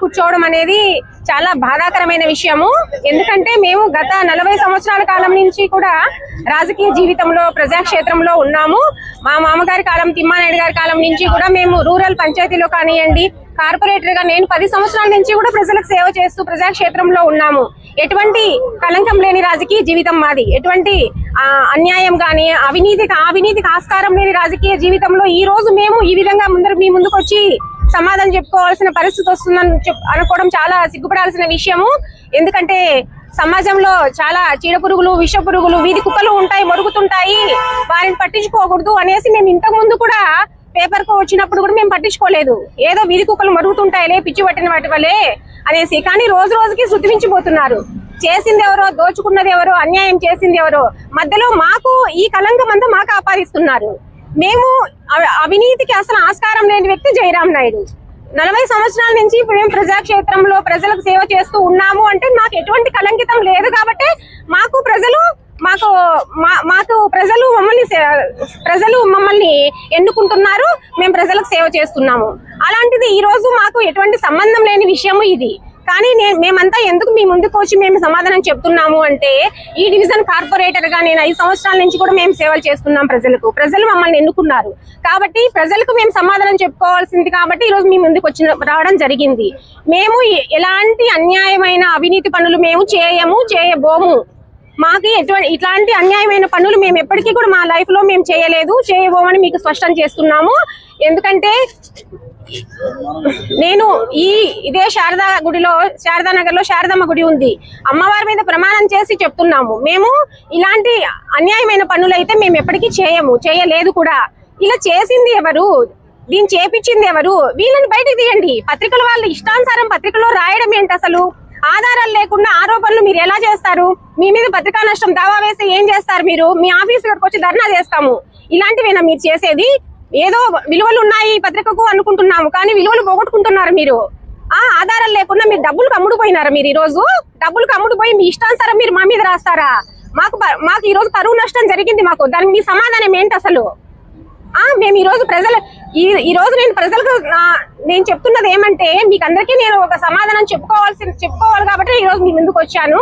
కూర్చోవడం అనేది చాలా బాధాకరమైన విషయము. ఎందుకంటే మేము గత నలభై సంవత్సరాల కాలం నుంచి కూడా రాజకీయ జీవితంలో ప్రజాక్షేత్రంలో ఉన్నాము. మా మామగారి కాలం తిమ్మానాయుడు గారి కాలం నుంచి కూడా మేము రూరల్ పంచాయతీలో కానివ్వండి కార్పొరేటర్గా నేను పది సంవత్సరాల నుంచి కూడా ప్రజలకు సేవ చేస్తూ ప్రజాక్షేత్రంలో ఉన్నాము. ఎటువంటి కలంకం లేని రాజకీయ జీవితం మాది. ఎటువంటి అన్యాయం గాని అవినీతికి అవినీతికి ఆస్కారం లేని రాజకీయ జీవితంలో ఈ రోజు మేము ఈ విధంగా ముందర మీ ముందుకు వచ్చి సమాధానం చెప్పుకోవాల్సిన పరిస్థితి వస్తుందని అనుకోవడం చాలా సిగ్గుపడాల్సిన విషయము. ఎందుకంటే సమాజంలో చాలా చీడ పురుగులు విష పురుగులు వీధి కుక్కలు ఉంటాయి మొరుగుతుంటాయి. వారిని పట్టించుకోకూడదు అనేసి మేము ఇంతకు ముందు కూడా పేపర్కు వచ్చినప్పుడు కూడా మేము పట్టించుకోలేదు. ఏదో వీధి కుక్కలు మరుగుతుంటాయిలే పిచ్చి పట్టిన వాటి వల్లే అనేసి. కానీ రోజు రోజుకి శుద్ధించిపోతున్నారు చేసింది ఎవరో దోచుకున్నది ఎవరో అన్యాయం చేసింది ఎవరో. మధ్యలో మాకు ఈ కలంకం అంతా మాకు ఆపాదిస్తున్నారు మేము అవి- అవినీతికి అసలు ఆస్కారం లేని వ్యక్తి జయరాం నాయుడు. నలభై సంవత్సరాల నుంచి మేము ప్రజాక్షేత్రంలో ప్రజలకు సేవ చేస్తూ ఉన్నాము అంటే మాకు ఎటువంటి కలంకితం లేదు కాబట్టి మాకు ప్రజలు మాకు మా- మాకు ప్రజలు మమ్మల్ని సే- ప్రజలు మమ్మల్ని ఎన్నుకుంటున్నారు మేము ప్రజలకు సేవ చేస్తున్నాము. అలాంటిది ఈ రోజు మాకు ఎటువంటి సంబంధం లేని విషయము ఇది. కానీ నేను మేమంతా ఎందుకు మీ ముందుకు వచ్చి మేము సమాధానం చెప్తున్నాము అంటే ఈ డివిజన్ కార్పొరేటర్గా నేను ఐదు సంవత్సరాల నుంచి కూడా మేము సేవలు చేస్తున్నాం ప్రజలకు. ప్రజలు మమ్మల్ని ఎన్నుకున్నారు. కాబట్టి ప్రజలకు మేము సమాధానం చెప్పుకోవాల్సింది కాబట్టి ఈ రోజు మీ ముందుకు వచ్చిన రావడం జరిగింది. మేము ఎలాంటి అన్యాయమైన అవినీతి పనులు మేము చేయము చేయబోము. మాకు ఎటువంటి ఇట్లాంటి అన్యాయమైన పనులు మేము ఎప్పటికీ కూడా మా లైఫ్లో మేము చేయలేదు చేయబోమని మీకు స్పష్టం చేస్తున్నాము. ఎందుకంటే నేను ఈ ఇదే శారదా గుడిలో శారదా నగర్లో శారదమ్మ గుడి ఉంది. అమ్మవారి మీద ప్రమాణం చేసి చెప్తున్నాము. మేము ఇలాంటి అన్యాయమైన పనులు అయితే మేము ఎప్పటికీ చేయము చేయలేదు కూడా. ఇలా చేసింది ఎవరు? దీన్ని చేపించింది ఎవరు? వీళ్ళని బయటకు తీయండి. పత్రికల వాళ్ళు ఇష్టానుసారం పత్రికలో రాయడం ఏంటి అసలు? ఆధారాలు లేకుండా ఆరోపణలు మీరు ఎలా చేస్తారు? మీ మీద పత్రికా నష్టం దావా వేసి ఏం చేస్తారు మీరు? మీ ఆఫీస్ దగ్గరకు వచ్చి ధర్నా చేస్తాము. ఇలాంటివేనా మీరు చేసేది? ఏదో విలువలు ఉన్నాయి ఈ పత్రికకు అనుకుంటున్నాము కానీ విలువలు పోగొట్టుకుంటున్నారు మీరు. ఆ ఆధారాలు లేకుండా మీరు డబ్బులు కమ్ముడుపోయినారా మీరు ఈ రోజు డబ్బులు కమ్ముడుపోయి మీ ఇష్టానుసారం మీరు మా మీద రాస్తారా? మాకు మాకు ఈ రోజు కరువు నష్టం జరిగింది మాకు. దానికి మీ సమాధానం ఏంటి అసలు? ఆ మేము ఈ రోజు ప్రజలు ఈ ఈ రోజు నేను ప్రజలకు నేను చెప్తున్నది ఏమంటే మీకు అందరికీ నేను ఒక సమాధానం చెప్పుకోవాల్సి చెప్పుకోవాలి కాబట్టి ఈ రోజు మీ ముందుకు వచ్చాను.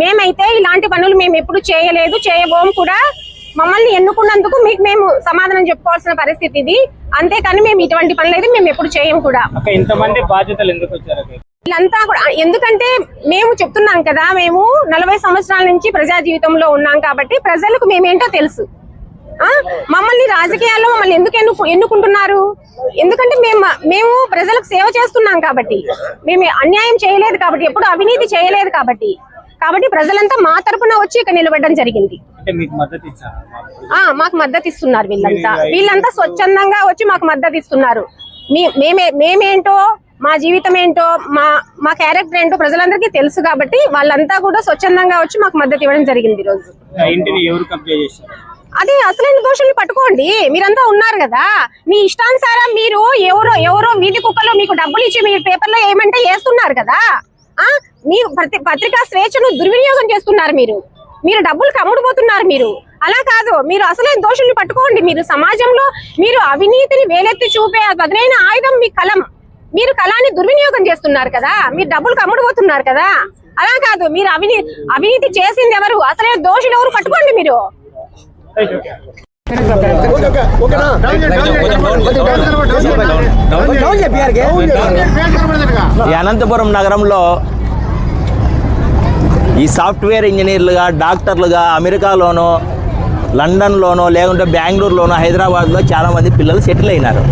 మేమైతే ఇలాంటి పనులు మేము ఎప్పుడు చేయలేదు చేయబోము కూడా. మమ్మల్ని ఎన్నుకున్నందుకు మీకు మేము సమాధానం చెప్పుకోవాల్సిన పరిస్థితి ఇది. అంతేకాని మేము ఇటువంటి పనులు అయితే మేము ఎప్పుడు చేయము కూడా. అక్క ఇంతమంది బాధ్యతలు ఎందుకు వచ్చారు అక్క? వీళ్ళంతా కూడా ఎందుకంటే మేము చెప్తున్నాం కదా మేము నలభై సంవత్సరాల నుంచి ప్రజా జీవితంలో ఉన్నాం కాబట్టి ప్రజలకు మేమేంటో తెలుసు. మమ్మల్ని రాజకీయాల్లో మమ్మల్ని ఎందుకు ఎన్నుకు ఎన్నుకుంటున్నారు? ఎందుకంటే మేము మేము ప్రజలకు సేవ చేస్తున్నాం కాబట్టి మేము అన్యాయం చేయలేదు కాబట్టి ఎప్పుడు అవినీతి చేయలేదు కాబట్టి కాబట్టి ప్రజలంతా మా తరపున వచ్చి ఇక్కడ నిలబడడం జరిగింది. మీకు మద్దతు ఇస్తున్నారు వీళ్ళంతా. వీళ్ళంతా స్వచ్ఛందంగా వచ్చి మాకు మద్దతు ఇస్తున్నారు. మీ మేమే మేమేంటో మా జీవితం ఏంటో మా మా క్యారెక్టర్ ఏంటో ప్రజలందరికీ తెలుసు కాబట్టి వాళ్ళంతా కూడా స్వచ్ఛందంగా వచ్చి మాకు మద్దతు ఇవ్వడం జరిగింది ఈ రోజు అదే అసలైన దోషుల్ని పట్టుకోండి. మీరంతా ఉన్నారు కదా. మీ ఇష్టానుసారం మీరు ఎవరో ఎవరో వీధి కుక్కలో మీకు డబ్బులు ఇచ్చి మీరు పేపర్లో ఏమంటే వేస్తున్నారు కదా. ఆ మీ ప్రతి- పత్రికా స్వేచ్ఛను దుర్వినియోగం చేస్తున్నారు మీరు. మీరు డబ్బులు కమ్ముడుపోతున్నారు మీరు. అలా కాదు. మీరు అసలైన దోషుల్ని పట్టుకోండి. మీరు సమాజంలో మీరు అవినీతిని వేలెత్తి చూపే ఆ బదులైన ఆయుధం మీ కలం. మీరు కళాన్ని దుర్వినియోగం చేస్తున్నారు కదా. మీరు డబ్బులు కమ్ముడుపోతున్నారు కదా. అలా కాదు. మీరు అవినీతి అవినీతి చేసింది ఎవరు? అసలైన దోషులు ఎవరు? పట్టుకోండి మీరు. అనంతపురం నగరంలో ఈ సాఫ్ట్వేర్ ఇంజనీర్లుగా డాక్టర్లుగా అమెరికాలోనో లండన్లోనో లేకుంటే బెంగళూరులోనో హైదరాబాద్లో చాలామంది పిల్లలు సెటిల్ అయినారు.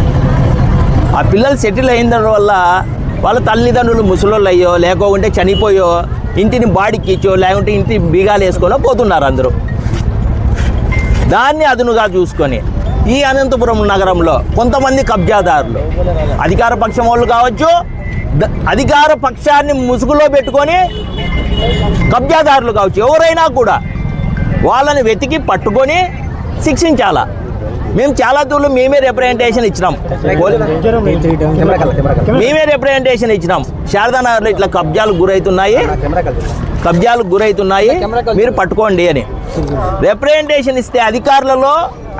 ఆ పిల్లలు సెటిల్ అయిన వల్ల వాళ్ళ తల్లిదండ్రులు ముసలోళ్ళు అయ్యో లేకుంటే చనిపోయో ఇంటిని బాడికి ఇచ్చో లేకుంటే ఇంటి బీగాలు వేసుకొనో పోతున్నారు అందరూ. దాన్ని అదునుగా చూసుకొని ఈ అనంతపురం నగరంలో కొంతమంది కబ్జాదారులు అధికార పక్షం వాళ్ళు కావచ్చు అధికార పక్షాన్ని ముసుగులో పెట్టుకొని కబ్జాదారులు కావచ్చు ఎవరైనా కూడా వాళ్ళని వెతికి పట్టుకొని శిక్షించాలా? మేము చాలా దూరం మేమే రిప్రజెంటేషన్ ఇచ్చినాం. మేమే రిప్రజెంటేషన్ ఇచ్చినాం. శారదానగర్లో ఇట్లా కబ్జాలు గురవుతున్నాయి కబ్జాలు గురవుతున్నాయి మీరు పట్టుకోండి అని. రిప్రజెంటేషన్ ఇస్తే అధికారులలో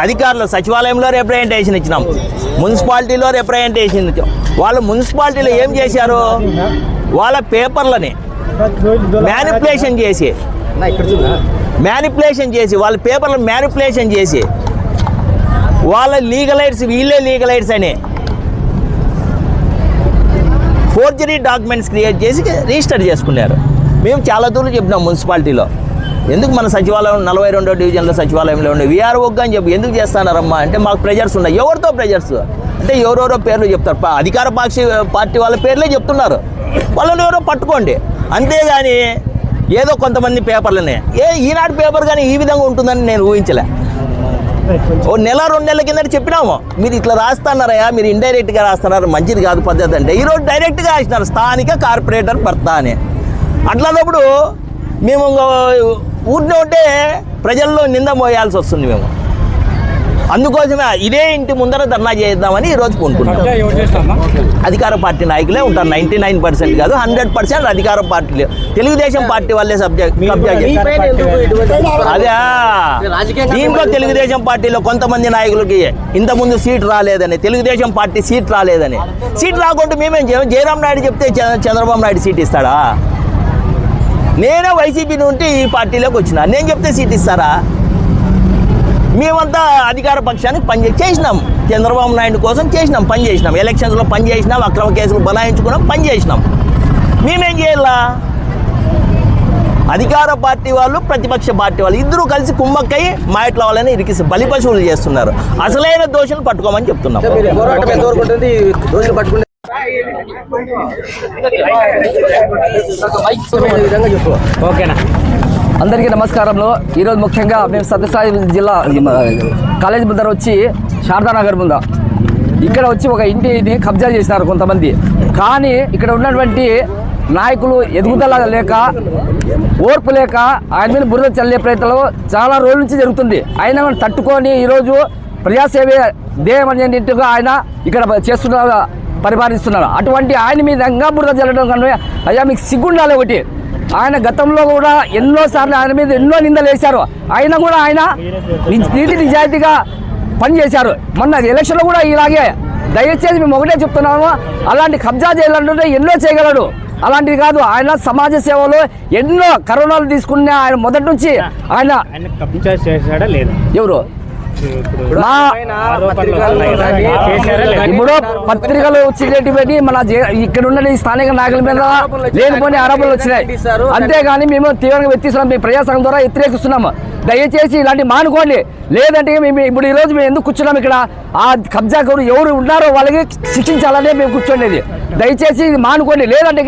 అధికారుల సచివాలయంలో రిప్రజెంటేషన్ ఇచ్చినాం. మున్సిపాలిటీలో రిప్రజెంటేషన్ ఇచ్చాం. వాళ్ళు మున్సిపాలిటీలో ఏం చేశారు? వాళ్ళ పేపర్లని మ్యానిపులేషన్ చేసి. మ్యానిపులేషన్ చేసి వాళ్ళ పేపర్లు మ్యానిపులేషన్ చేసి వాళ్ళ లీగలైట్స్ వీళ్ళే లీగలైట్స్ అని ఫోర్జరీ డాక్యుమెంట్స్ క్రియేట్ చేసి రిజిస్టర్ చేసుకున్నారు. మేము చాలా దూరం చెప్పినాం మున్సిపాలిటీలో. ఎందుకు మన సచివాలయం నలభై రెండో డివిజన్లో సచివాలయంలో ఉండే? వీఆర్ఓగా అని చెప్పి ఎందుకు చేస్తున్నారమ్మా? అంటే మాకు ప్రెజర్స్ ఉన్నాయి. ఎవరితో ప్రెజర్స్ అంటే ఎవరెవరో పేర్లు చెప్తారు. అధికార పాక్షి పార్టీ వాళ్ళ పేర్లే చెప్తున్నారు. వాళ్ళని ఎవరో పట్టుకోండి. అంతేగాని ఏదో కొంతమంది పేపర్లనే. ఏ ఈనాడు పేపర్ కానీ ఈ విధంగా ఉంటుందని నేను ఊహించలే. ఓ నెల రెండు నెలల కింద చెప్పినాము. మీరు ఇట్లా రాస్తున్నారయ్యా మీరు ఇండైరెక్ట్గా రాస్తున్నారు మంచిది కాదు పద్ధతి అంటే. ఈరోజు డైరెక్ట్గా రాసినారు స్థానిక కార్పొరేటర్ భర్త అని. అట్లాన్నప్పుడు మేము ఇంకో ఊరిలో ఉంటే ప్రజల్లో నింద మోయాల్సి వస్తుంది మేము. అందుకోసమే ఇదే ఇంటి ముందర ధర్నా చేద్దామని ఈరోజు కొనుక్కున్నాం చేస్తామా అధికార పార్టీ నాయకులే ఉంటారు. నైంటీ నైన్ పర్సెంట్ కాదు హండ్రెడ్ పర్సెంట్ అధికార పార్టీ తెలుగుదేశం పార్టీ వాళ్ళే సబ్జెక్ట్ కబ్జా అదే దీంట్లో తెలుగుదేశం పార్టీలో కొంతమంది నాయకులకి ఇంతకుముందు సీట్ రాలేదని తెలుగుదేశం పార్టీ సీట్ రాలేదని. సీట్ రాకుంటే మేమేం చేయం? జయరాం నాయుడు చెప్తే చంద్రబాబు నాయుడు సీట్ ఇస్తాడా? నేనే వైసీపీ నుండి ఈ పార్టీలోకి వచ్చిన. నేను చెప్తే సీట్ ఇస్తారా? మేమంతా అధికార పక్షానికి పని చేసినాం. చంద్రబాబు నాయుడు కోసం చేసినాం పని చేసినాం. ఎలక్షన్స్లో పని చేసినాం అక్రమ కేసులు బనాయించుకున్నాం పని చేసినాం. మేమేం చేయాలా? అధికార పార్టీ వాళ్ళు ప్రతిపక్ష పార్టీ వాళ్ళు ఇద్దరు కలిసి కుమ్మక్కై మా ఇట్ల వాళ్ళని ఇరికిసి బలి పశువులు చేస్తున్నారు. అసలైన దోషులు పట్టుకోమని చెప్తున్నాం. ఓకేనా? అందరికీ నమస్కారంలో. ఈరోజు ముఖ్యంగా మేము సత్యసాయి జిల్లా కాలేజ్ ముందర వచ్చి శారదానగర్ ముంద. ఇక్కడ వచ్చి ఒక ఇంటిని కబ్జా చేసినారు కొంతమంది. కానీ ఇక్కడ ఉన్నటువంటి నాయకులు ఎదుగుదల లేక ఓర్పు లేక ఆయన మీద బురద చల్లే ప్రయత్నాలు చాలా రోజుల నుంచి జరుగుతుంది. అయినా మనం తట్టుకొని ఈరోజు ప్రజాసేవే ధ్యేయం అనేట్టుగా ఆయన ఇక్కడ చేస్తున్న పరిపాలిస్తున్నారు. అటువంటి ఆయన మీద ఇంకా బురద చల్లడం కన్నా అయ్యా మీకు సిగ్గుండాలి ఒకటి. ఆయన గతంలో కూడా ఎన్నో సార్లు ఆయన మీద ఎన్నో నిందలు వేశారు. అయినా కూడా ఆయన నీతి నిజాయితీగా పనిచేశారు. మొన్న ఎలక్షన్లో కూడా ఇలాగే దయచేసి మేము ఒకటే చెప్తున్నాము అలాంటి కబ్జా చేయాలంటే ఎన్నో చేయగలడు. అలాంటిది కాదు ఆయన సమాజ సేవలో ఎన్నో కరోనాలు తీసుకున్న ఆయన మొదటి నుంచి ఆయన ఆయన కబ్జా చేశాడా లేదా? ఎవరు? ఇప్పుడు మా పత్రికలు వచ్చేటివి మన జే- ఇక్కడ ఉన్న ఈ స్థానిక నాయకుల మీద లేనిపోని ఆరోపణలు వచ్చినాయి. అంతేగాని మేము తీవ్రంగా వ్యక్తిస్తున్నాం మేము ప్రజాసంఘం ద్వారా వ్యతిరేకిస్తున్నాము దయచేసి ఇలాంటి మానుకోండి. లేదంటే మేము ఇప్పుడు ఈ రోజు మేము ఎందుకు కూర్చున్నాం ఇక్కడ? ఆ కబ్జా గౌరు ఎవరు ఉన్నారో వాళ్ళకి శిక్షించాలనే మేము కూర్చోండి దయచేసి ఇది మానుకోండి. లేదంటే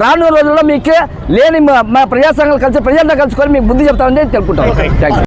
రానున్న రోజుల్లో మీకు లేని మా- మా ప్రజాసంఘాలు కలిసి ప్రజలతో కలుసుకొని మీకు బుద్ధి చెప్తామని తెలుపుకుంటాం. Thank you